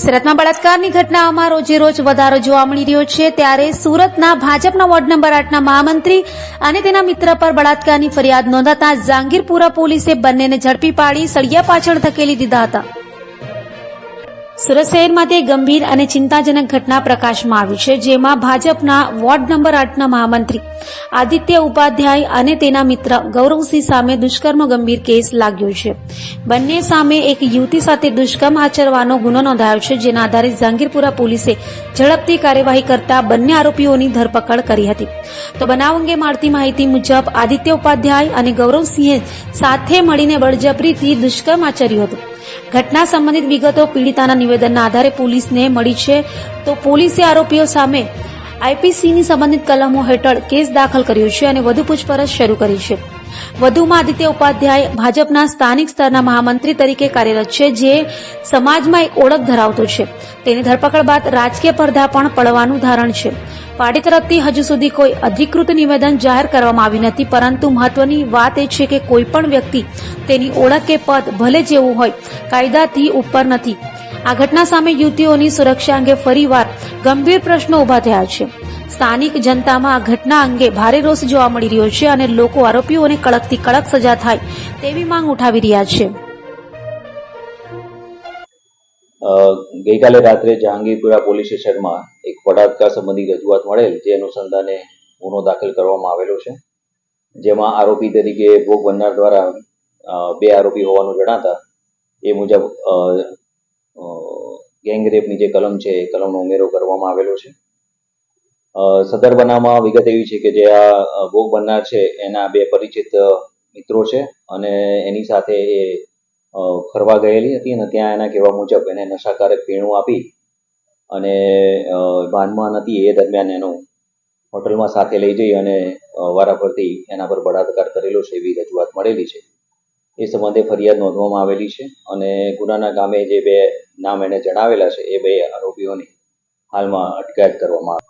સુરતમાં બળાત્કારની ઘટનાઓમાં રોજે રોજ વધારો જોવા મળી રહ્યો છે. ત્યારે સુરતના ભાજપના વોર્ડ નંબર આઠના મહામંત્રી અને તેના મિત્ર પર બળાત્કારની ફરિયાદ નોંધાતા જાંગીરપુરા પોલીસે બંનેને ઝડપી પાડી સળિયા પાછળ ધકેલી દીધા હતા. સુરત શહેરમાં તે ગંભીર અને ચિંતાજનક ઘટના પ્રકાશમાં આવી છે, જેમાં ભાજપના વોર્ડ નંબર આઠના મહામંત્રી આદિત્ય ઉપાધ્યાય અને તેના મિત્ર ગૌરવસિંહ સામે દુષ્કર્મ ગંભીર કેસ લાગ્યો છે. બંને સામે એક યુવતી સાથે દુષ્કર્મ આચરવાનો ગુનો નોંધાયો છે, જેના આધારે જહાંગીરપુરા પોલીસે ઝડપથી કાર્યવાહી કરતા બંને આરોપીઓની ધરપકડ કરી હતી. તો બનાવ અંગે મળતી માહિતી મુજબ આદિત્ય ઉપાધ્યાય અને ગૌરવસિંહે સાથે મળીને બળજબરીથી દુષ્કર્મ આચર્યું હતું. ઘટના સંબંધિત વિગતો પીડિતાના નિવેદનના આધારે પોલીસને મળી છે. તો પોલીસે આરોપીઓ સામે આઈપીસીની સંબંધિત કલમો હેઠળ કેસ દાખલ કર્યો છે અને વધુ પૂછપરછ શરૂ કરી છે. વધુમાં આદિત્ય ઉપાધ્યાય ભાજપના સ્થાનિક સ્તરના મહામંત્રી તરીકે કાર્યરત છે, જે સમાજમાં એક ઓળખ ધરાવતો છે. તેની ધરપકડ બાદ રાજકીય પડધા પણ પડવાનું ધારણ છે. પાર્ટી તરફથી હજુ સુધી કોઈ અધિકૃત નિવેદન જાહેર કરવામાં આવ્યું નથી, પરંતુ મહત્વની વાત એ છે કે કોઈ પણ વ્યક્તિ તેની ઓળખ કે પદ ભલે જેવું હોય, કાયદાથી ઉપર નથી. આ ઘટના સામે યુવતીઓની સુરક્ષા અંગે ફરીવાર ગંભીર પ્રશ્નો ઊભા થયા છે. સ્થાનિક જનતામાં આ ઘટના અંગે ભારે રોષ જોવા મળી રહ્યો છે અને લોકો આરોપીઓને કડકથી કડક સજા થાય તેવી માંગ ઉઠાવી રહ્યા છે. ગઈકાલે રાત્રે જહાંગીરપુરા પોલીસ સ્ટેશનમાં એક બળાત્કાર સંબંધી રજૂઆત મળેલ જે અનુસંધાને ગુનો દાખલ કરવામાં આવેલો છે. જેમાં આરોપી તરીકે ભોગ બનનાર દ્વારા બે આરોપી હોવાનું જણાતા એ મુજબ અ, અ, ગેંગ રેપની જે કલમ છે એ કલમનો ઉમેરો કરવામાં આવેલો છે. સદર બનાવમાં વિગત એવી છે કે જે આ ભોગ બનનાર છે એના બે પરિચિત મિત્રો છે અને એની સાથે એ ફરવા ગયેલી હતી અને ત્યાં એના કહેવા મુજબ એને નશાકારક પીણું આપી અને ભાનમાં નથી એ દરમિયાન એનો હોટલમાં સાથે લઈ જઈ અને વારાફરતી એના પર બળાત્કાર કરેલો છે એવી રજૂઆત મળેલી છે એ સંબંધે ફરિયાદ નોંધવામાં આવેલી છે અને ગુનાના ગામે જે બે નામ એને જણાવેલા છે એ બે આરોપીઓની હાલમાં અટકાયત કરવામાં આવી.